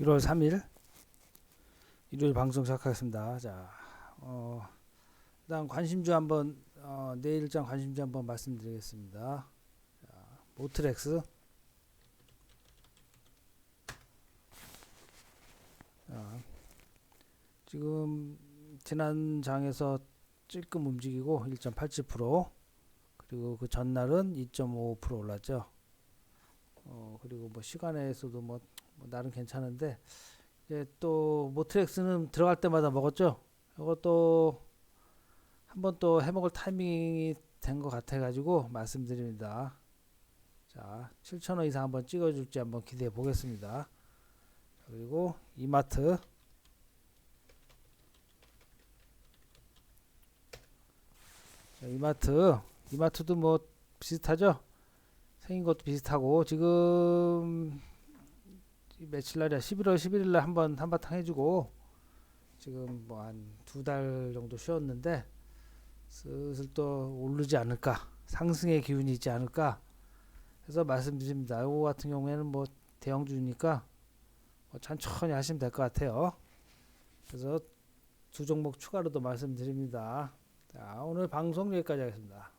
1월 3일 일요일 방송 시작하겠습니다. 자, 어, 일단 관심주 한번 어, 내일장 관심주 한번 말씀드리겠습니다. 자, 모트렉스 자, 지금 지난 장에서 찔끔 움직이고 1.87% 그리고 그 전날은 2.55% 올랐죠. 어, 그리고 뭐 시간에서도 뭐, 뭐 나름 괜찮은데 이제 또 모트렉스는 들어갈 때마다 먹었죠. 이것도 한번 또 해먹을 타이밍이 된 것 같아 가지고 말씀드립니다. 자, 7,000원 이상 한번 찍어줄지 한번 기대해 보겠습니다. 자, 그리고 이마트 자, 이마트 이마트도 뭐 비슷하죠? 생긴 것도 비슷하고 지금 이 며칠 날이야 11월 11일 날 한번 한바탕 해주고 지금 뭐 한 두 달 정도 쉬었는데 슬슬 또 오르지 않을까 상승의 기운이 있지 않을까 해서 말씀드립니다. 이거 같은 경우에는 뭐 대형주니까 뭐 천천히 하시면 될 것 같아요. 그래서 두 종목 추가로도 말씀드립니다. 자 오늘 방송 여기까지 하겠습니다.